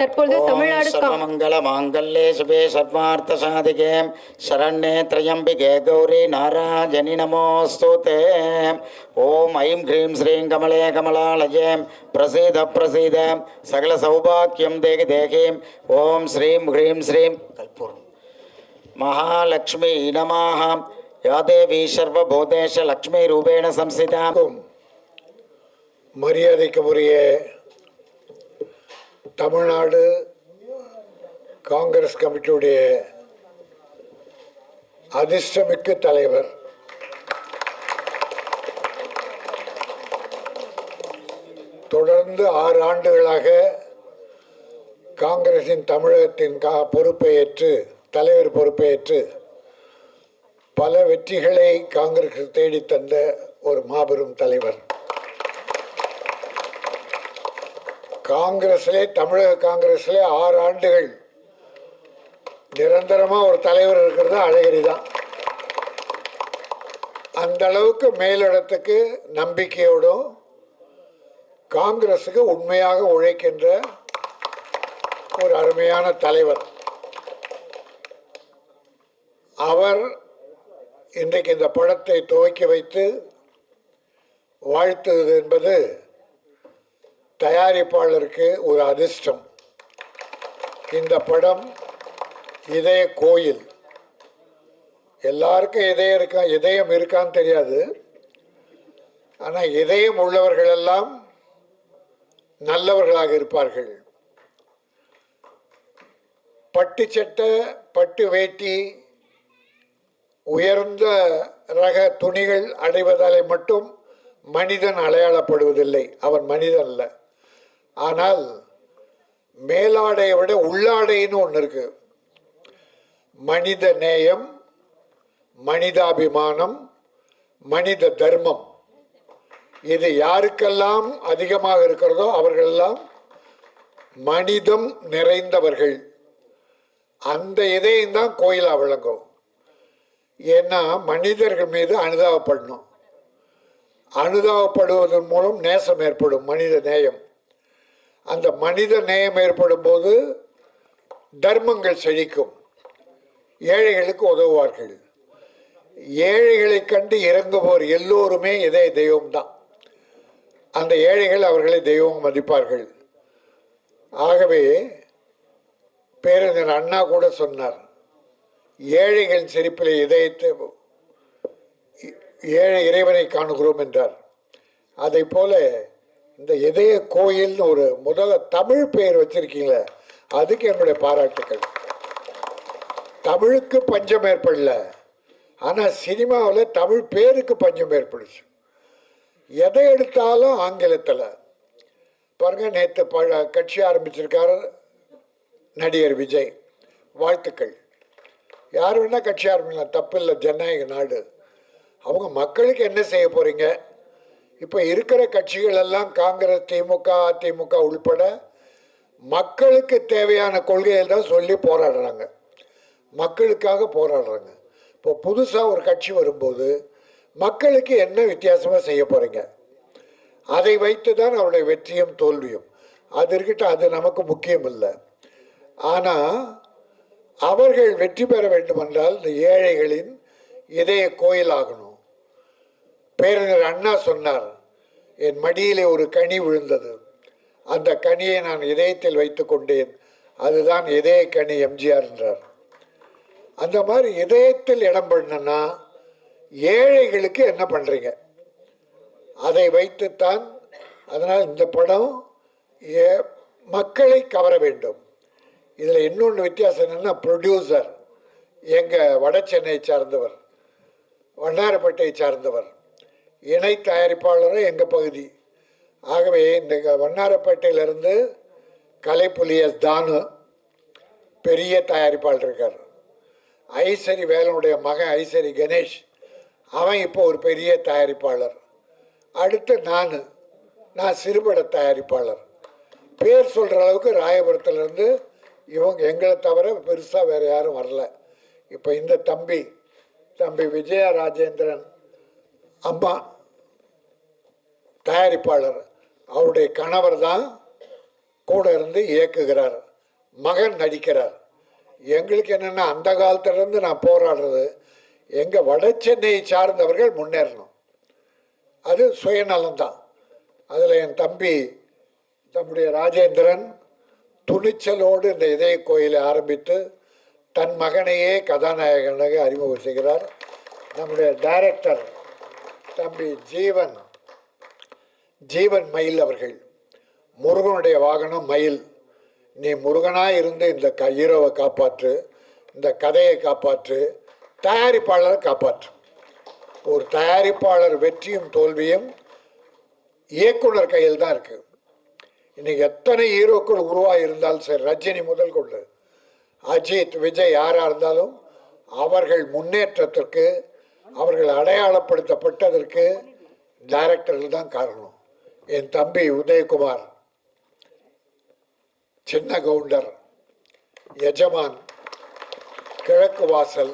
தற்பொழுது தமிழ்நாடு சர்வமங்கல மாங்கல்யே சுபே சர்வார்த்த சாதிகே. சரண்யே திரையம்பிகே கௌரி நாராஜனி நமோஸ்துதே. ஓம் ஐம் ஹ்ரீம் ஸ்ரீம் கமலே கமலாலயே. பிரசீத பிரசீத. சகல சௌபாக்கியம் தேகி தேகி. ஓம் ஸ்ரீம் ஹ்ரீம் ஸ்ரீம். கல்பூரம் மகாலட்சுமி நமாக யா தேவி சர்வபூதேஷ லக்ஷ்மி ரூபேண சம்சிதா. மரியாதைக்கு உரிய தமிழ்நாடு காங்கிரஸ் கமிட்டியுடைய அதிர்ஷ்டமிக்க தலைவர். தொடர்ந்து ஆறு ஆண்டுகளாக காங்கிரசின் தமிழகத்தின் கா பொறுப்பை ஏற்று தலைவர் பொறுப்பை ஏற்று பல வெற்றிகளை காங்கிரஸ் தேடித்தந்த தந்த ஒரு மாபெரும் தலைவர். காங்கிரஸ்லே தமிழக காங்கிரஸ்லே ஆறு ஆண்டுகள் நிரந்தரமா ஒரு தலைவர் இருக்கிறது அழகிரி தான். அந்த அளவுக்கு மேலிடத்துக்கு நம்பிக்கையோடும் காங்கிரஸுக்கு உண்மையாக உழைக்கின்ற ஒரு அருமையான தலைவர். அவர் இன்றைக்கு இந்த படத்தை துவக்கி வைத்து வாழ்த்துவது என்பது தயாரிப்பாளருக்கு ஒரு அதிர்ஷ்டம். இந்த படம் இதய கோயில். எல்லாருக்கும் இதயம் இருக்கா இதயம் இருக்கான்னு தெரியாது. ஆனால் இதயம் உள்ளவர்களெல்லாம் நல்லவர்களாக இருப்பார்கள். பட்டு சட்டை பட்டு வேட்டி உயர்ந்த ரக துணிகள் அடைவதாலே மட்டும் மனிதன் அடையாளப்படுவதில்லை. அவன் மனிதன் அல்ல. ஆனால் மேலாடையை விட உள்ளாடைன்னு ஒன்று இருக்கு. மனித நேயம் மனிதாபிமானம் மனித தர்மம். இது யாருக்கெல்லாம் அதிகமாக இருக்கிறதோ அவர்களெல்லாம் மனிதம் நிறைந்தவர்கள். அந்த இதயம் தான் கோயிலாக விளங்கும். ஏன்னா மனிதர்கள் மீது அனுதாபப்படணும். அனுதாபப்படுவதன் மூலம் நேசம் ஏற்படும் மனித நேயம். அந்த மனித நேயம் ஏற்படும் போது தர்மங்கள் செழிக்கும். ஏழைகளுக்கு உதவுவார்கள். ஏழைகளை கண்டு இறங்குவோர் எல்லோருமே இதே தெய்வம்தான். அந்த ஏழைகள் அவர்களை தெய்வம் மதிப்பார்கள். ஆகவே பேரறிஞர் அண்ணா கூட சொன்னார் ஏழைகளின் சிரிப்பில் இதயத்தை ஏழை இறைவனை காணுகிறோம் என்றார். அதை போல இந்த இதய கோயில்னு ஒரு முதல்ல தமிழ் பெயர் வச்சிருக்கீங்களே அதுக்கு என்னுடைய பாராட்டுக்கள். தமிழுக்கு பஞ்சம் ஏற்படல ஆனால் சினிமாவில் தமிழ் பேருக்கு பஞ்சம் ஏற்படுச்சு. எதை எடுத்தாலும் ஆங்கிலத்தில். பாருங்க நேற்று பழ கட்சி ஆரம்பிச்சிருக்காரு நடிகர் விஜய். வாழ்த்துக்கள். யார் வேணால் கட்சி ஆரம்பிக்கலாம் தப்பு இல்லை ஜனநாயக நாடு. அவங்க மக்களுக்கு என்ன செய்ய போகிறீங்க இப்போ இருக்கிற கட்சிகள் எல்லாம் காங்கிரஸ் திமுக அதிமுக உள்பட மக்களுக்கு தேவையான கொள்கைகள் தான் சொல்லி போராடுறாங்க. மக்களுக்காக போராடுறாங்க. இப்போ புதுசாக ஒரு கட்சி வரும்போது மக்களுக்கு என்ன வித்தியாசமாக செய்ய போகிறீங்க அதை வைத்து தான் அவருடைய வெற்றியும் தோல்வியும். அது இருக்கட்டும் அது நமக்கு முக்கியம் இல்லை. ஆனால் அவர்கள் வெற்றி பெற வேண்டுமென்றால் இந்த ஏழைகளின் இதய கோயிலாகணும். பேரறிஞர் அண்ணா சொன்னார் என் மடியிலே ஒரு கனி விழுந்தது. அந்த கனியை நான் இதயத்தில் வைத்து கொண்டேன். அதுதான் இதய கனி எம்ஜிஆர் என்றார். அந்த மாதிரி இதயத்தில் இடம் பண்ணனா ஏழைகளுக்கு என்ன பண்ணுறீங்க அதை வைத்துத்தான் அதனால் இந்த படம் ஏ- மக்களை கவர வேண்டும். இதில் இன்னொன்று வித்தியாசம் என்னென்னா ப்ரொடியூசர் எங்கள் வட சென்னையை சார்ந்தவர் வண்ணாரப்பேட்டை சார்ந்தவர். இணை தயாரிப்பாளரும் எங்கள் பகுதி. ஆகவே இந்த வண்ணாரப்பேட்டையிலிருந்து கலைப்புலியஸ் தானு பெரிய தயாரிப்பாளர் இருக்கார். ஐசரி வேலனுடைய மகன் ஐசரி கணேஷ் அவன் இப்போ ஒரு பெரிய தயாரிப்பாளர். அடுத்து நான் நான் சிறுபட தயாரிப்பாளர். பேர் சொல்கிற அளவுக்கு ராயபுரத்துலேருந்து இவங்க எங்களை தவிர பெருசாக வேறு யாரும் வரல. இப்போ இந்த தம்பி தம்பி விஜயா ராஜேந்திரன் அம்மா தயாரிப்பாளர். அவருடைய கணவர் தான் கூட இருந்து இயக்குகிறார். மகன் நடிக்கிறார். எங்களுக்கு என்னென்னா அந்த காலத்திலேருந்து நான் போராடுறது எங்கள் வட சென்னையை சார்ந்தவர்கள் முன்னேறணும். அது சுயநலம்தான் அதில் என் தம்பி தம்முடைய ராஜேந்திரன் துணிச்சலோடு இந்த இதய கோயிலை ஆரம்பித்து தன் மகனையே கதாநாயகனாக அறிமுகம் செய்கிறார் நம்முடைய டைரக்டர் தம்பி ஜீவன். ஜீவன் மயில் அவர்கள். முருகனுடைய வாகனம் மயில். நீ முருகனாக இருந்து இந்த க ஹீரோவை காப்பாற்று இந்த கதையை காப்பாற்று தயாரிப்பாளரை காப்பாற்று. ஒரு தயாரிப்பாளர் வெற்றியும் தோல்வியும் இயக்குனர் கையில் தான் இருக்கு. இன்னைக்கு எத்தனை ஹீரோக்கள் உருவாக இருந்தாலும் சரி ரஜினி முதல் கொண்டு அஜித் விஜய் யாராக இருந்தாலும் அவர்கள் முன்னேற்றத்திற்கு அவர்கள் அடையாளப்படுத்தப்பட்டதற்கு டைரக்டர்கள் தான் காரணம். என் தம்பி உதயகுமார் சின்ன கவுண்டர் எஜமான் கிழக்கு வாசல்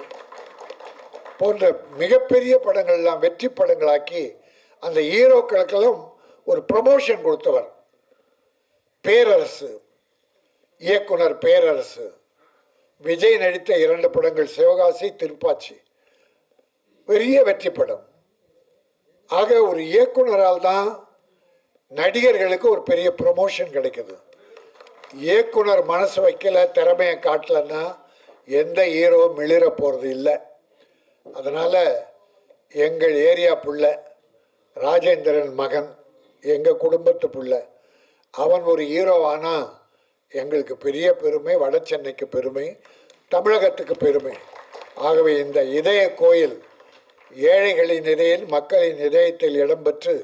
போன்ற மிகப்பெரிய படங்கள்லாம் வெற்றி படங்களாக்கி அந்த ஹீரோக்களுக்கெல்லாம் ஒரு ப்ரமோஷன் கொடுத்தவர். பேரரசு இயக்குனர் பேரரசு. விஜய் நடித்த இரண்டு படங்கள் சிவகாசி திருப்பாச்சி. பெரிய வெற்றி படம். ஆக ஒரு இயக்குனரால் தான் நடிகர்களுக்கு ஒரு பெரிய ப்ரொமோஷன் கிடைக்குது. இயக்குனர் மனசு வைக்கல திறமையை காட்டலன்னா எந்த ஹீரோ மிளிர போகிறது இல்லை. அதனால் எங்கள் ஏரியா புள்ள ராஜேந்திரன் மகன் எங்கள் குடும்பத்து புள்ள அவன் ஒரு ஹீரோ ஆனால் எங்களுக்கு பெரிய பெருமை வட சென்னைக்கு பெருமை தமிழகத்துக்கு பெருமை. ஆகவே இந்த இதய கோயில் ஏழைகளின் இதயில் மக்களின் இதயத்தில் இடம்பெற்று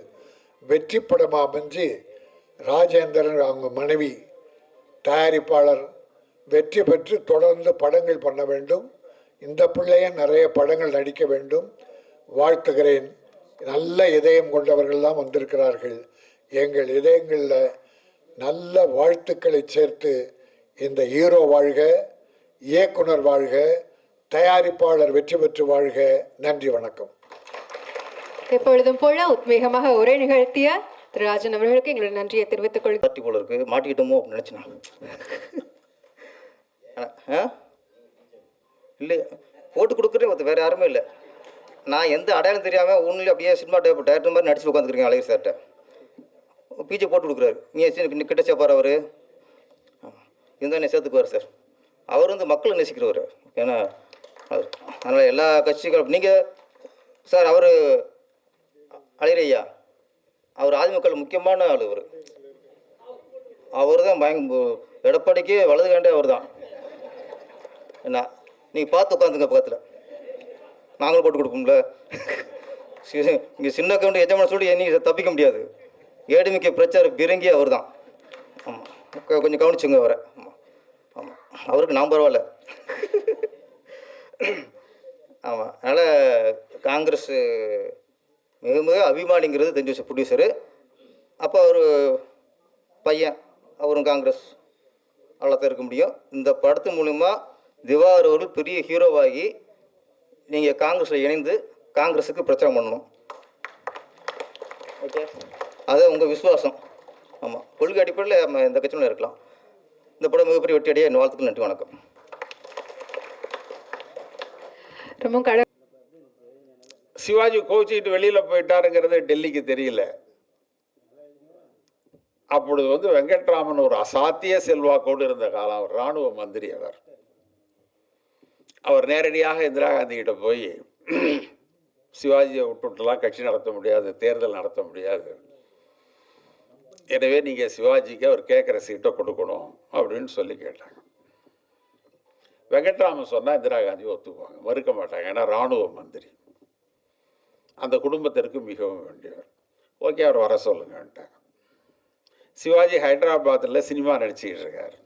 வெற்றி படமாக அமைஞ்சு ராஜேந்திரன் அவங்க மனைவி தயாரிப்பாளர் வெற்றி பெற்று தொடர்ந்து படங்கள் பண்ண வேண்டும். இந்த பிள்ளைய நிறைய படங்கள் நடிக்க வேண்டும். வாழ்த்துகிறேன். நல்ல இதயம் கொண்டவர்கள்லாம் வந்திருக்கிறார்கள். எங்கள் இதயங்களில் நல்ல வாழ்த்துக்களை சேர்த்து இந்த ஹீரோ வாழ்க இயக்குனர் வாழ்க தயாரிப்பாளர் வெற்றி பெற்று வாழ்க. நன்றி வணக்கம். எப்பொழுதும் போல உத்வேகமாக உரை நிகழ்த்திய திரு ராஜன் அவர்களுக்கு எங்களுடைய நன்றியை தெரிவித்துக் கொள் பார்ட்டி போல இருக்கு. மாட்டிக்கிட்டோமோ அப்படின்னு நினச்சினா. ஆ? இல்லை போட்டு கொடுக்குறே ஒருத்தர் வேறு யாருமே இல்லை. நான் எந்த அடையாளம் தெரியாமல் ஒன்றும் அப்படியே சினிமா டேப் டேரக்டர் மாதிரி நடிச்சு உட்காந்துருக்கீங்க அழகர் சார்கிட்ட பீச்சை போட்டு கொடுக்குறாரு. நீ கிட்ட சேப்பார் அவர். இருந்தால் என்ன சேர்த்துக்குவார் சார் அவர் வந்து மக்களை நேசிக்கிறவர். ஏன்னா அதனால் எல்லா கட்சிகளும் நீங்கள் சார் அவர் அழகிரையா அவர் ஆதிமக்கள் முக்கியமான ஆள் அவர் அவர் தான் பயங்க எடப்பாடிக்கு வலது காண்டே அவர் தான் என்ன நீங்கள் பார்த்து உட்காந்துங்க பக்கத்தில். நாங்களும் போட்டு கொடுப்போம்ல. இங்கே சின்ன கவுண்டு எஜமான சொல்லி நீங்கள் தப்பிக்க முடியாது. ஏடிமிக்க பிரச்சாரம் பிறங்கி அவர் தான் ஆமாம் கொஞ்சம் கவனிச்சுங்க அவரை. ஆமாம் ஆமாம் அவருக்கு நான் பரவாயில்ல. ஆமாம் அதனால் காங்கிரஸு மிக மிக அபிமானிங்கிறது தெரிஞ்சு வச்ச ப்ரொடியூசரு அப்போ அவர் பையன் அவரும் காங்கிரஸ். அவ்வளோத்தான் இருக்க முடியும். இந்த படத்து மூலிமா திவாகர் அவர்கள் பெரிய ஹீரோவாகி நீங்கள் காங்கிரஸில் இணைந்து காங்கிரஸுக்கு பிரச்சாரம் பண்ணணும். ஓகே அது உங்கள் விசுவாசம். ஆமாம் கொள்கை அடிப்படையில் நம்ம இந்த கட்சியில் இருக்கலாம். இந்த படம் மிகப்பெரிய வெற்றியடைய என் வாழ்த்துக்கள் நன்றி வணக்கம். ரொம்ப சிவாஜி கோச்சிக்கிட்டு வெளியில் போயிட்டாருங்கிறது டெல்லிக்கு தெரியல. அப்பொழுது வந்து வெங்கட்ராமன் ஒரு அசாத்திய செல்வாக்கோடு இருந்த காலம். அவர் இராணுவ மந்திரி அவர். அவர் நேரடியாக இந்திரா காந்தி கிட்ட போய் சிவாஜியை விட்டுட்டுலாம் கட்சி நடத்த முடியாது தேர்தல் நடத்த முடியாது. எனவே நீங்கள் சிவாஜிக்கு அவர் கேட்குற சீட்டை கொடுக்கணும் அப்படின்னு சொல்லி கேட்டாங்க. வெங்கட்ராமன் சொன்னால் இந்திரா காந்தி ஒத்துக்குவாங்க. மறுக்க மாட்டாங்க. ஏன்னா இராணுவ மந்திரி. அந்த குடும்பத்திற்கு மிகவும் வேண்டியவர். ஓகே அவர் வர சொல்லுங்கன்ட்டாங்க சிவாஜி ஹைதராபாத்தில் சினிமா நடிச்சுக்கிட்டு இருக்கார்.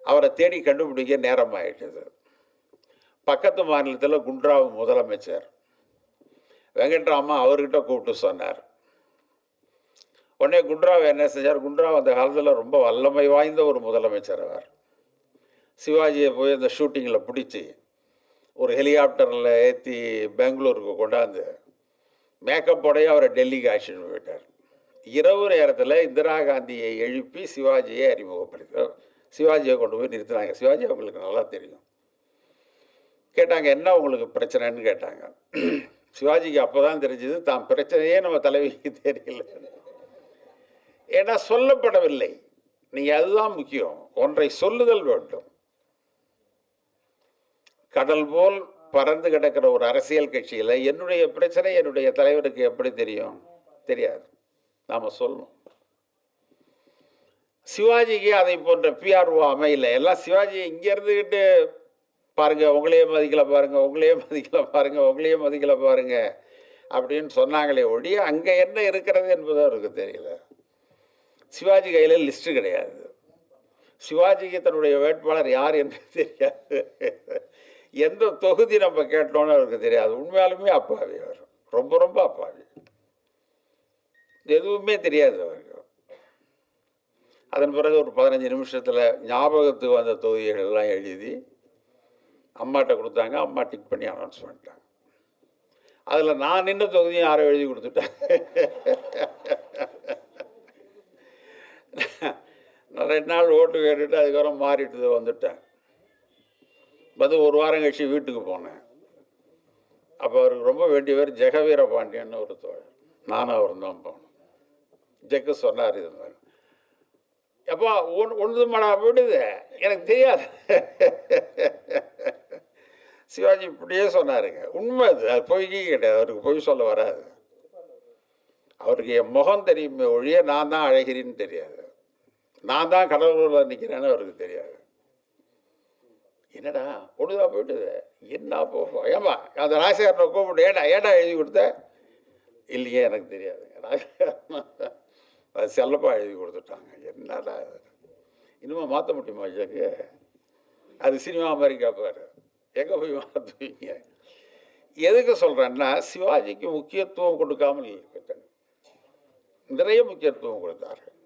அவரை தேடி கண்டுபிடிக்க நேரம் ஆகிட்டது பக்கத்து மாநிலத்தில் குண்ட்ராவ் முதலமைச்சர். வெங்கட்ராமா அவர்கிட்ட கூப்பிட்டு சொன்னார். உடனே குண்ட்ராவ் என்ன செஞ்சார்? குண்ட்ராவ் அந்த காலத்தில் ரொம்ப வல்லமை வாய்ந்த ஒரு முதலமைச்சர் அவர். சிவாஜியை போய் அந்த ஷூட்டிங்கில் பிடிச்சி ஒரு ஹெலிகாப்டரில் ஏற்றி பெங்களூருக்கு கொண்டாந்து மேக்கப்போடைய அவரை டெல்லிக்கு அழைச்சிட்டு போயிட்டார். இரவு நேரத்தில் இந்திரா காந்தியை எழுப்பி சிவாஜியை அறிமுகப்படுத்தார் சிவாஜியை கொண்டு போய் நிறுத்தினாங்க. சிவாஜி அவங்களுக்கு நல்லா தெரியும். கேட்டாங்க என்ன உங்களுக்கு பிரச்சனைன்னு? கேட்டாங்க. சிவாஜிக்கு அப்போ தான் தெரிஞ்சது தான் பிரச்சனையே நம்ம தலைவிக்கு தெரியல. ஏன்னா சொல்லப்படவில்லை. நீங்கள் அதுதான் முக்கியம். ஒன்றை சொல்லுதல் வேண்டும். கடல் போல் பறந்து கிடக்கிற ஒரு அரசியல் கட்சியில் என்னுடைய பிரச்சனை என்னுடைய தலைவருக்கு எப்படி தெரியும்? தெரியாது. நாம் சொல்லணும் சிவாஜிக்கு அதை போன்ற பிஆர்ஓ அமையல. எல்லாம் சிவாஜி இங்கே இருந்துக்கிட்டு பாருங்க உங்களையே மதிக்கல பாருங்க உங்களையே மதிக்கல பாருங்க உங்களையே மதிக்கல பாருங்க அப்படின்னு சொன்னாங்களே ஒழிய அங்கே என்ன இருக்கிறது என்பது அவருக்கு தெரியல. சிவாஜி கையில் லிஸ்ட்டு கிடையாது. சிவாஜிக்கு தன்னுடைய வேட்பாளர் யார் என்று தெரியாது. எந்த தொகுதி நம்ம கேட்டோன்னு அவருக்கு தெரியாது. உண்மையாலுமே அப்பாவி அவர். ரொம்ப ரொம்ப அப்பாவி. எதுவுமே தெரியாது அவருக்கு. அதன் பிறகு ஒரு பதினஞ்சு நிமிஷத்தில் ஞாபகத்துக்கு வந்த தொகுதிகள் எல்லாம் எழுதி அம்மாட்ட கொடுத்தாங்க. அம்மா டிக் பண்ணி அனௌன்ஸ் பண்ணிட்டாங்க. அதில் நான் நின்ற தொகுதியும் யாரோ எழுதி கொடுத்துட்டேன் நான் ரெண்டு நாள் ஓட்டு கேட்டுட்டு அதுக்கப்புறம் மாறிட்டு வந்துட்டேன். வந்து ஒரு வாரம் கழிச்சு வீட்டுக்கு போனேன். அப்போ அவருக்கு ரொம்ப வேண்டியவர் ஜெகவீர பாண்டியன்னு ஒரு தோழர். நானும் அவரும் தான் போனோம். ஜெக்கு சொன்னார் இது எப்பா ஒன் ஒன்று மடா விடுது எனக்கு தெரியாது. சிவாஜி இப்படியே சொன்னாருங்க. உண்மை அது. அது பொய்யே கிடையாது. அவருக்கு பொய் சொல்ல வராது. அவருக்கு என் முகம் தெரியுமே ஒழிய நான் தான் அழகிரின்னு தெரியாது. நான் தான் கடவுளில் நிற்கிறேன்னு அவருக்கு தெரியாது. என்னடா பொழுதா போயிட்டுது? என்ன போ ஏமா அந்த ராஜசேகரனை கூப்பிட்டு ஏடா ஏடா எழுதி கொடுத்த? இல்லையே எனக்கு தெரியாது. அது செல்லப்பா எழுதி கொடுத்துட்டாங்க. என்னடா இன்னுமா மாற்ற முடியுமா ஐயாக்கு அது சினிமா மாதிரி கேட்பார் எங்கே போய் மாற்றுவீங்க எதுக்கு சொல்கிறேன்னா சிவாஜிக்கு முக்கியத்துவம் கொடுக்காமல் இருக்கட்டும். நிறைய முக்கியத்துவம் கொடுத்தார்கள்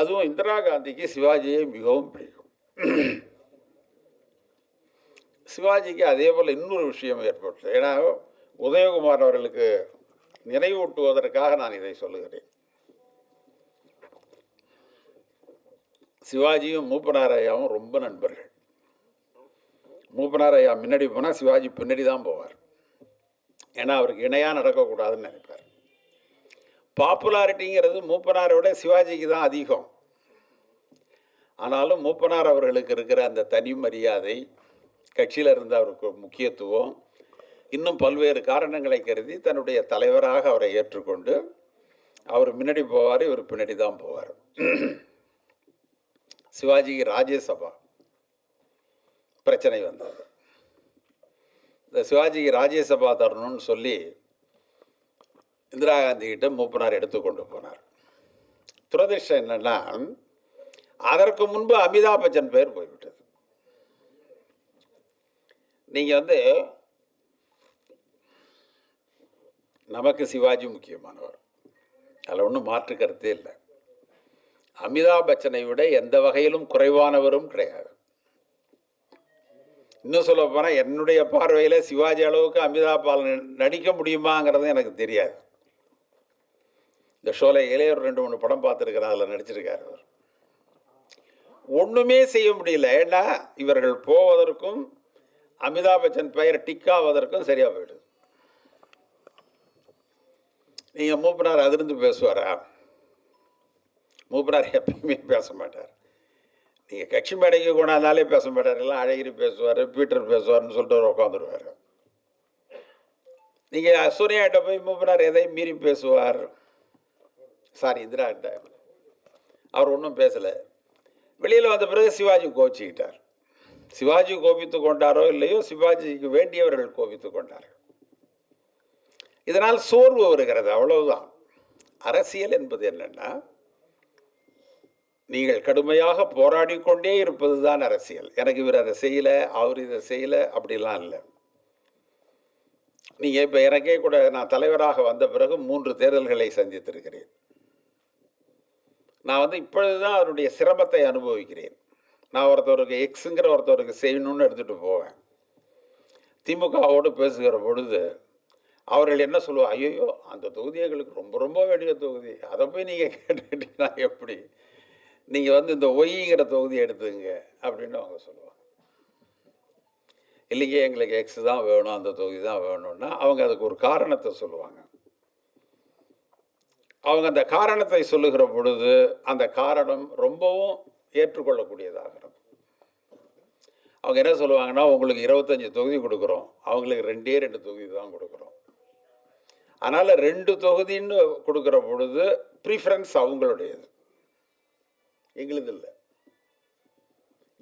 அதுவும் இந்திரா காந்திக்கு சிவாஜியை மிகவும் பிடிக்கும். சிவாஜிக்கு அதே போல் இன்னொரு விஷயம் ஏற்பட்டது ஏன்னா உதயகுமார் அவர்களுக்கு நினைவூட்டுவதற்காக நான் இதை சொல்லுகிறேன். சிவாஜியும் மூப்பனார் ஐயாவும் ரொம்ப நண்பர்கள். மூப்பனார் ஐயா முன்னாடி போனால் சிவாஜி பின்னாடி தான் போவார். ஏன்னா அவருக்கு இணையாக நடக்கக்கூடாதுன்னு நினைப்பார். பாப்புலாரிட்டிங்கிறது மூப்பனாரை விட சிவாஜிக்கு தான் அதிகம். ஆனாலும் மூப்பனார் அவர்களுக்கு இருக்கிற அந்த தனி மரியாதை கட்சியில் இருந்த அவருக்கு முக்கியத்துவம். இன்னும் பல்வேறு காரணங்களை கருதி தன்னுடைய தலைவராக அவரை ஏற்றுக்கொண்டு அவர் முன்னாடி போவார் இவர் பின்னாடி தான் போவார். சிவாஜிக்கு ராஜ்யசபா பிரச்சனை வந்தது. இந்த சிவாஜிக்கு ராஜ்யசபா தரணும்னு சொல்லி இந்திரா காந்தி கிட்ட மூப்பனார் எடுத்துக்கொண்டு போனார். துரதிருஷ்டம் என்னன்னா அதற்கு முன்பு அமிதாப் பச்சன் பேர் போய்விட்டது. நீங்கள் வந்து நமக்கு சிவாஜி முக்கியமானவர். அதில் ஒன்றும் மாற்று கருத்தே இல்லை. அமிதாப் பச்சனை விட எந்த வகையிலும் குறைவானவரும் கிடையாது. இன்னும் சொல்ல போனால் என்னுடைய பார்வையில் சிவாஜி அளவுக்கு அமிதாப் பாலன் நடிக்க முடியுமாங்கிறது எனக்கு தெரியாது. இந்த ஷோல இளையர் ரெண்டு மூணு படம் பார்த்துருக்கிறேன் அதில் நடிச்சிருக்காரு அவர். ஒன்றுமே செய்ய முடியல. ஏன்னா இவர்கள் போவதற்கும் அமிதாப் பச்சன் பெயர் டிக்காவதற்கும் சரியாக போயிடுது. நீங்கள் மூப்பனார் அதிர்ந்து பேசுவாரா? மூப்பனார் எப்பயுமே பேச மாட்டார். நீங்கள் கட்சி மேடைக்கு கொண்டாந்தாலே பேச மாட்டார். எல்லாம் அழகிரி பேசுவார் பீட்டர் பேசுவார்னு சொல்லிட்டு அவர் உட்காந்துருவார். நீங்கள் சூர்யாட்ட போய் மூப்பனார் எதையும் மீறி பேசுவார்? சாரி இந்திராட்ட அவர் ஒன்றும் பேசலை. வெளியில் வந்த பிறகு சிவாஜி கோச்சிக்கிட்டார் சிவாஜி கோபித்து கொண்டாரோ இல்லையோ சிவாஜிக்கு வேண்டியவர்கள் கோபித்து கொண்டார்கள். இதனால் சோர்வு வருகிறது அவ்வளவுதான். அரசியல் என்பது என்னன்னா நீங்கள் கடுமையாக போராடி கொண்டே இருப்பது தான் அரசியல். எனக்கு இவர் அதை செய்யலை அவர் இதை செய்யலை அப்படிலாம் இல்லை. நீங்கள் இப்போ எனக்கே கூட நான் தலைவராக வந்த பிறகு மூன்று தேர்தல்களை சந்தித்திருக்கிறேன். நான் வந்து இப்பொழுது தான் அதனுடைய சிரமத்தை அனுபவிக்கிறேன். நான் ஒருத்தவருக்கு எக்ஸுங்கிற ஒருத்தவருக்கு செய்யணும்னு எடுத்துகிட்டு போவேன். திமுகவோடு பேசுகிற பொழுது அவர்கள் என்ன சொல்லுவாங்க ஐயோ அந்த தொகுதி எங்களுக்கு ரொம்ப ரொம்ப வேண்டிய தொகுதி. அதை போய் நீங்கள் கேட்டுக்கிட்டீங்கன்னா எப்படி? நீங்கள் வந்து இந்த ஒய்ங்கிற தொகுதியை எடுத்துங்க அப்படின்னு அவங்க சொல்லுவாங்க. இல்லைங்க எங்களுக்கு எக்ஸ் தான் வேணும் அந்த தொகுதி தான் வேணும்னா அவங்க அதுக்கு ஒரு காரணத்தை சொல்லுவாங்க. அவங்க அந்த காரணத்தை சொல்லுகிற பொழுது அந்த காரணம் ரொம்பவும் ஏற்றுக்கொள்ளக்கூடியதாகிறது அவங்க என்ன சொல்லுவாங்கன்னா உங்களுக்கு இருபத்தஞ்சி தொகுதி கொடுக்குறோம். அவங்களுக்கு ரெண்டே ரெண்டு தொகுதி தான் கொடுக்குறோம். அதனால் ரெண்டு தொகுதின்னு கொடுக்குற பொழுது ப்ரிஃபரன்ஸ் அவங்களுடையது. எங்களுது இல்லை.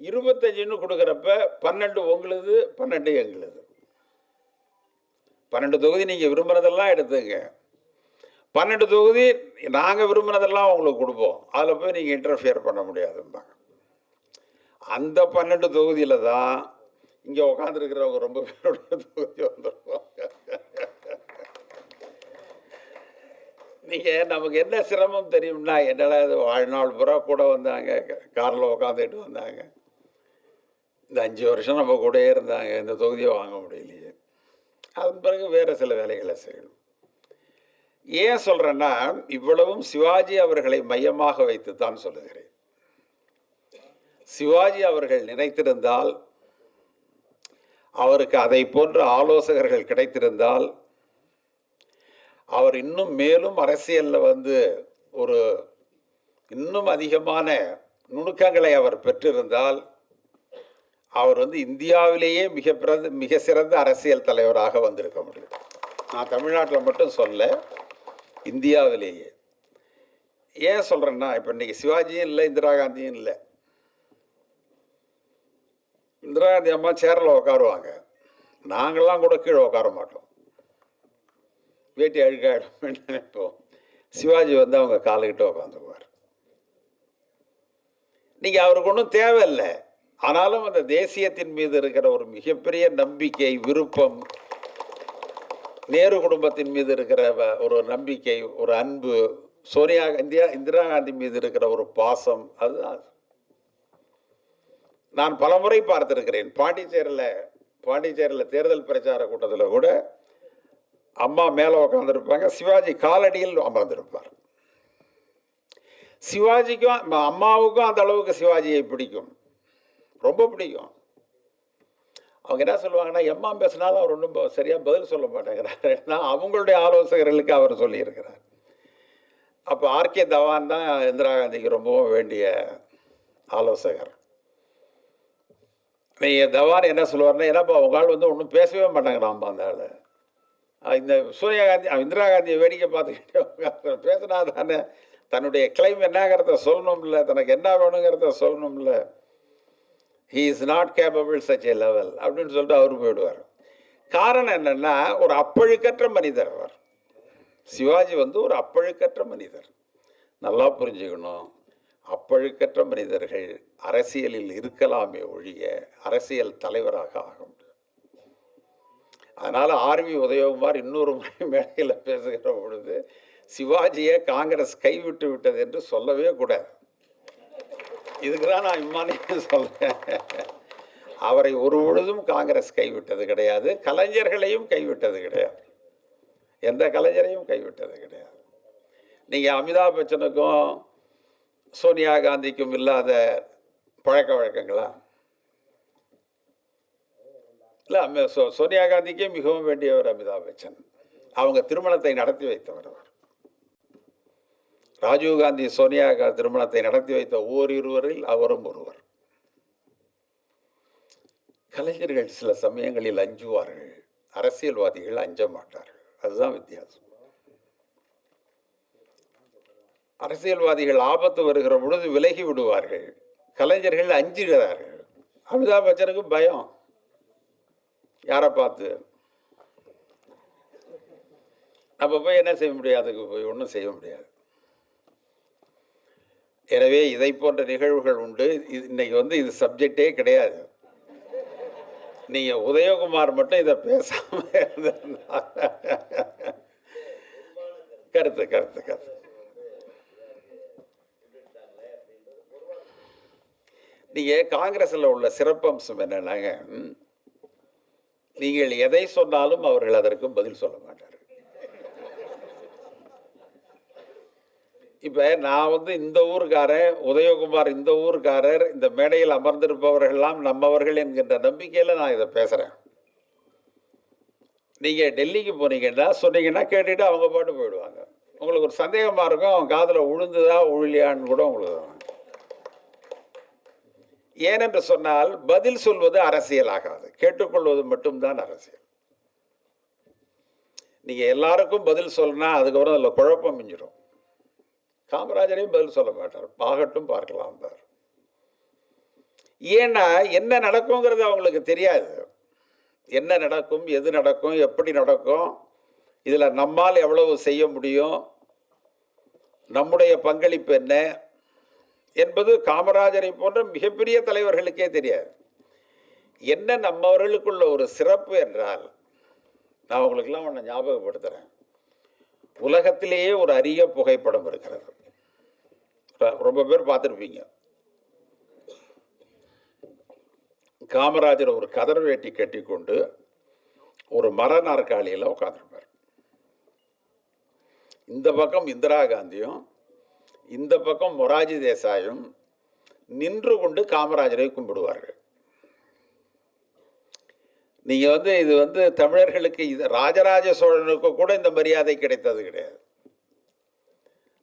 இருபத்தஞ்சுன்னு கொடுக்குறப்ப பன்னெண்டு உங்களுது பன்னெண்டு எங்களுது. பன்னெண்டு தொகுதி நீங்கள் விரும்புகிறதெல்லாம் எடுத்துங்க பன்னெண்டு தொகுதி நாங்கள் விரும்பினதெல்லாம் உங்களுக்கு கொடுப்போம். அதில் போய் நீங்கள் இன்டர்ஃபியர் பண்ண முடியாதும்பாங்க. அந்த பன்னெண்டு தொகுதியில் தான் இங்கே உட்காந்துருக்கிறவங்க ரொம்ப பேருடைய தொகுதி வந்துருவாங்க. நீங்கள் நமக்கு என்ன சிரமம் தெரியும்னா என்னடா இது வாழ்நாள் பூரா கூட வந்தாங்க காரில் உட்காந்துட்டு வந்தாங்க. இந்த அஞ்சு வருஷம் நம்ம கூடயே இருந்தாங்க இந்த தொகுதியை வாங்க முடியலையே. அதன் பிறகு வேறு சில வேலைகளை செய்யணும். ஏன் சொல்கிறேன்னா இவ்வளவும் சிவாஜி அவர்களை மையமாக வைத்து தான் சொல்லுகிறேன். சிவாஜி அவர்கள் நினைத்திருந்தால் அவருக்கு அதை போன்ற ஆலோசகர்கள் கிடைத்திருந்தால் அவர் இன்னும் மேலும் அரசியலில் வந்து ஒரு இன்னும் அதிகமான நுணுக்கங்களை அவர் பெற்றிருந்தால் அவர் வந்து இந்தியாவிலேயே மிக பிறந்த மிக சிறந்த அரசியல் தலைவராக வந்திருக்க முடியும். நான் தமிழ்நாட்டில் மட்டும் சொல்ல இந்தியாவிலேயே. ஏன் சொல்கிறேன்னா இப்போ இன்னைக்கு சிவாஜியும் இல்லை இந்திரா காந்தியும் இல்லை. இந்திரா காந்தி அம்மா சேரில் உட்காருவாங்க நாங்கள்லாம் கூட கீழே உட்கார மாட்டோம். வேட்டி அழுக்காயிடும் நினைப்போம். சிவாஜி வந்து அவங்க காலுக்கிட்ட உட்காந்துக்குவார் நீங்கள் அவருக்கு ஒன்றும் தேவையில்லை. ஆனாலும் அந்த தேசியத்தின் மீது இருக்கிற ஒரு மிகப்பெரிய நம்பிக்கை விருப்பம் நேரு குடும்பத்தின் மீது இருக்கிற வ- ஒரு நம்பிக்கை ஒரு அன்பு சோனியா இந்தியா இந்திரா காந்தி மீது இருக்கிற ஒரு பாசம் அதுதான். நான் பலமுறை பார்த்திருக்கிறேன். பாண்டிச்சேரியில் பாண்டிச்சேரியில் தேர்தல் பிரச்சார கூட்டத்தில் கூட அம்மா மேலே உட்காந்துருப்பாங்க சிவாஜி காலடியில் அமர்ந்திருப்பார். சிவாஜிக்கும் அம்மாவுக்கும் அந்த அளவுக்கு சிவாஜியை பிடிக்கும். ரொம்ப பிடிக்கும். அவங்க என்ன சொல்லுவாங்கன்னா எம்மா பேசினாலும் அவர் ஒன்றும் சரியாக பதில் சொல்ல மாட்டேங்கிறார். ஏன்னா அவங்களுடைய ஆலோசகர்களுக்கு அவர் சொல்லியிருக்கிறார். அப்போ ஆர்கே தவான் தான் இந்திரா காந்திக்கு ரொம்பவும் வேண்டிய ஆலோசகர். நீங்கள் தவான் என்ன சொல்லுவார்னா என்னப்பா உங்க ஆள் வந்து ஒன்றும் பேசவே மாட்டாங்கிறான்பா அந்த ஆள். இந்த சோனியா காந்தி அவன் இந்திரா காந்தியை வேடிக்கை பார்த்துக்கிட்டே பேசினா தானே தன்னுடைய கிளைம் என்னங்கிறத சொல்லணும்ல தனக்கு என்ன வேணுங்கிறத சொல்லணும்ல. He is not capable such a level அப்படின்னு சொல்லிட்டு அவர் போயிடுவார். காரணம் என்னென்னா ஒரு அப்பழுக்கற்ற மனிதர் அவர். சிவாஜி வந்து ஒரு அப்பழுக்கற்ற மனிதர். நல்லா புரிஞ்சுக்கணும். அப்பழுக்கற்ற மனிதர்கள் அரசியலில் இருக்கலாமே ஒழிய அரசியல் தலைவராக ஆக முடியும். அதனால் ஆர்வி உதயகுமார் இன்னொரு முறை மேடையில் பேசுகிற பொழுது சிவாஜியை காங்கிரஸ் கைவிட்டு விட்டது என்று சொல்லவே கூடாது. இதுக்கு தான் நான் இம்மானிக்கு சொல்கிறேன் அவரை ஒரு பொழுதும் காங்கிரஸ் கைவிட்டது கிடையாது கலைஞர்களையும் கைவிட்டது கிடையாது. எந்த கலைஞரையும் கைவிட்டது கிடையாது. நீங்கள் அமிதாப் பச்சனுக்கும் சோனியா காந்திக்கும் இல்லாத பழக்க வழக்கங்களா? இல்லை சோனியா காந்திக்கே மிகவும் வேண்டியவர் அமிதாப் பச்சன். அவங்க திருமணத்தை நடத்தி வைத்தவர் அவர். ராஜீவ் காந்தி சோனியா காந்தி திருமணத்தை நடத்தி வைத்த ஓரிருவரில் அவரும் ஒருவர். கலைஞர்கள் சில சமயங்களில் அஞ்சுவார்கள். அரசியல்வாதிகள் அஞ்ச மாட்டார்கள். அதுதான் வித்தியாசம். அரசியல்வாதிகள் ஆபத்து வருகிற பொழுது விலகி விடுவார்கள். கலைஞர்கள் அஞ்சுகிறார்கள். அமிதாப் பச்சனுக்கு பயம். யாரை பார்த்து? நம்ம போய் என்ன செய்ய முடியாது அதுக்கு போய் ஒன்றும் செய்ய முடியாது. எனவே இதை போன்ற நிகழ்வுகள் உண்டு. இது இன்னைக்கு வந்து இது சப்ஜெக்டே கிடையாது. நீங்கள் உதயகுமார் மட்டும் இதை பேசாம கருத்து கருத்து கருத்து. நீங்கள் காங்கிரஸில் உள்ள சிறப்பம்சம் என்னன்னாங்க? நீங்கள் எதை சொன்னாலும் அவர்கள் அதற்கு பதில் சொல்ல மாட்டார் இப்போ நான் வந்து இந்த ஊருக்காரர் உதயகுமார் இந்த ஊருக்காரர் இந்த மேடையில் அமர்ந்திருப்பவர்கள்லாம் நம்மவர்கள் என்கின்ற நம்பிக்கையில் நான் இதை பேசுகிறேன் நீங்கள் டெல்லிக்கு போனீங்கன்னா சொன்னீங்கன்னா கேட்டுட்டு அவங்க பாட்டு போயிடுவாங்க. உங்களுக்கு ஒரு சந்தேகமாக இருக்கும் அவன் காதில் உழுந்துதா உழியான்னு கூட உங்களுக்கு ஏனென்று சொன்னால் பதில் சொல்வது அரசியல் ஆகாது. கேட்டுக்கொள்வது மட்டும்தான் அரசியல். நீங்கள் எல்லாருக்கும் பதில் சொல்லணும் அதுக்கப்புறம் அதில் குழப்பம் மிஞ்சிடும். காமராஜரையும் பதில் சொல்ல மாட்டார். பாகட்டும் பார்க்கலாம் பார் ஏன்னா என்ன நடக்குங்கிறது அவங்களுக்கு தெரியாது. என்ன நடக்கும் எது நடக்கும் எப்படி நடக்கும் இதில் நம்மால் எவ்வளவு செய்ய முடியும் நம்முடைய பங்களிப்பு என்ன என்பது காமராஜரை போன்ற மிகப்பெரிய தலைவர்களுக்கே தெரியாது. என்ன நம்மவர்களுக்குள்ள ஒரு சிறப்பு என்றால் நான் உங்களுக்கெல்லாம் ஒன்று ஞாபகப்படுத்துகிறேன். உலகத்திலேயே ஒரு அரிய புகைப்படம் இருக்கிறது. ரொம்ப பேர் பார்த்துருப்பீங்க. காமராஜர் ஒரு கதர் வேட்டி கட்டிக்கொண்டு ஒரு மர நாற்காலியில் உட்காந்துருப்பார் இந்த பக்கம் இந்திரா காந்தியும் இந்த பக்கம் மொராஜி தேசாயும் நின்று கொண்டு காமராஜரை கும்பிடுவார்கள். நீங்கள் வந்து இது வந்து தமிழர்களுக்கு இது ராஜராஜ சோழனுக்கு கூட இந்த மரியாதை கிடைத்தது கிடையாது.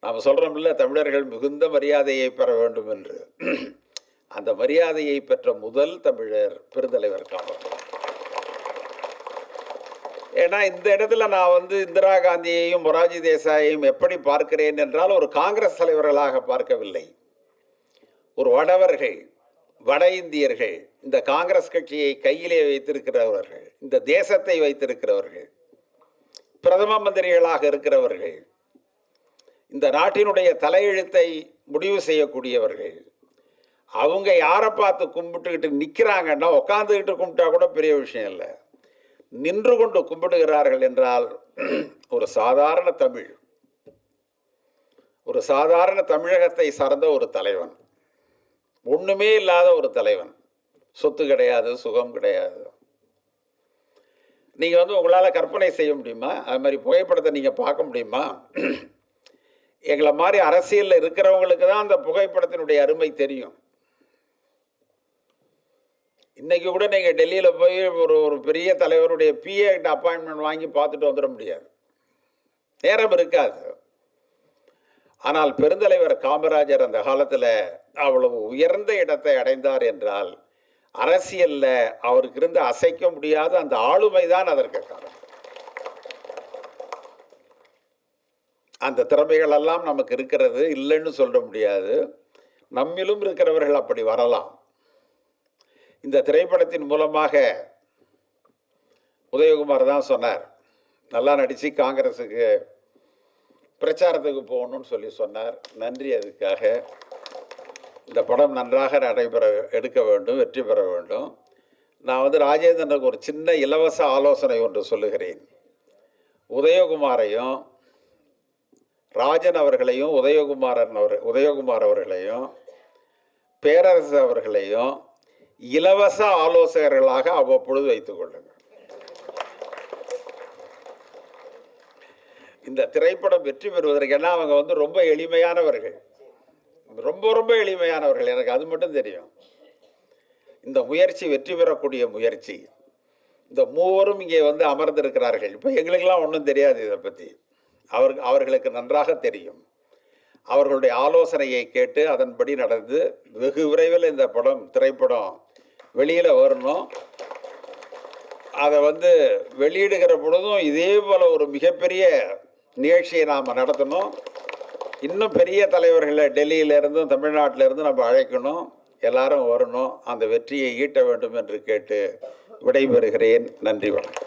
நாம் சொல்கிறோம்ல தமிழர்கள் மிகுந்த மரியாதையை பெற வேண்டும் என்று. அந்த மரியாதையை பெற்ற முதல் தமிழர் பெருந்தலைவர் காமராஜர் ஏன்னா இந்த இடத்துல நான் வந்து இந்திரா காந்தியையும் மொராஜி தேசாயையும் எப்படி பார்க்கிறேன் என்றால் ஒரு காங்கிரஸ் தலைவர்களாக பார்க்கவில்லை. ஒரு வடவர்கள் வட இந்தியர்கள் இந்த காங்கிரஸ் கட்சியை கையிலே வைத்திருக்கிறவர்கள் இந்த தேசத்தை வைத்திருக்கிறவர்கள் பிரதம மந்திரிகளாக இருக்கிறவர்கள் இந்த நாட்டினுடைய தலையெழுத்தை முடிவு செய்யக்கூடியவர்கள் அவங்க யாரை பார்த்து கும்பிட்டுக்கிட்டு நிற்கிறாங்கன்னா உட்காந்துக்கிட்டு கும்பிட்டா கூட பெரிய விஷயம் இல்லை. நின்று கொண்டு கும்பிடுகிறார்கள் என்றால் ஒரு சாதாரண தமிழ் ஒரு சாதாரண தமிழகத்தை சார்ந்த ஒரு தலைவன் ஒண்ணுமே இல்லாத ஒரு தலைவன். சொத்து கிடையாது சுகம் கிடையாது. நீங்கள் வந்து உங்களால் கற்பனை செய்ய முடியுமா? அது மாதிரி புகைப்படத்தை நீங்கள் பார்க்க முடியுமா? எங்களை மாதிரி அரசியலில் இருக்கிறவங்களுக்கு தான் அந்த புகைப்படத்தினுடைய அருமை தெரியும். இன்னைக்கு கூட நீங்கள் டெல்லியில் போய் ஒரு ஒரு பெரிய தலைவருடைய பிஏ அப்பாயின்மெண்ட் வாங்கி பார்த்துட்டு வந்துட முடியாது. நேரம் இருக்காது. ஆனால் பெருந்தலைவர் காமராஜர் அந்த காலத்தில் அவ்வளவு உயர்ந்த இடத்தை அடைந்தார் என்றால் அரசியலில் அவருக்கு இருந்து அசைக்க முடியாத அந்த ஆளுமை தான் அதற்கு காரணம். அந்த திறமைகள் எல்லாம் நமக்கு இருக்கிறது இல்லைன்னு சொல்ல முடியாது. நம்மிலும் இருக்கிறவர்கள் அப்படி வரலாம். இந்த திரைப்படத்தின் மூலமாக உதயகுமார் தான் சொன்னார். நல்லா நடித்து காங்கிரஸுக்கு பிரச்சாரத்துக்கு போகணும்னு சொல்லி சொன்னார். நன்றி அதுக்காக. இந்த படம் நன்றாக நடைபெற எடுக்க வேண்டும் வெற்றி பெற வேண்டும். நான் வந்து ராஜேந்திரனுக்கு ஒரு சின்ன இலவச ஆலோசனை ஒன்று சொல்லுகிறேன். உதயகுமாரையும் ராஜன் அவர்களையும் உதயகுமாரன் அவர் உதயகுமார் அவர்களையும் பேரரசு அவர்களையும் இலவச ஆலோசகர்களாக அவ்வப்பொழுது வைத்துக் கொள்ளுங்கள். இந்த திரைப்படம் வெற்றி பெறுவதற்கு ஏன்னா அவங்க வந்து ரொம்ப எளிமையானவர்கள். ரொம்ப ரொம்ப எளிமையானவர்கள். எனக்கு அது மட்டும் தெரியும். இந்த முயற்சி வெற்றி பெறக்கூடிய முயற்சி. இந்த மூவரும் இங்கே வந்து அமர்ந்திருக்கிறார்கள். இப்போ எங்களுக்கெல்லாம் ஒன்றும் தெரியாது இதை பற்றி அவர் அவர்களுக்கு நன்றாக தெரியும். அவர்களுடைய ஆலோசனையை கேட்டு அதன்படி நடந்து வெகு விரைவில் இந்த படம் திரைப்படம் வெளியில் வரணும். அதை வந்து வெளியிடுகிற பொழுதும் இதே போல் ஒரு மிகப்பெரிய நிகழ்ச்சியை நாம் நடத்தணும். இன்னும் பெரிய தலைவர்களை டெல்லியிலேருந்தும் இருந்தும் நம்ம அழைக்கணும். எல்லாரும் வரணும். அந்த வெற்றியை ஈட்ட வேண்டும் என்று கேட்டு விடைபெறுகிறேன். நன்றி வணக்கம்.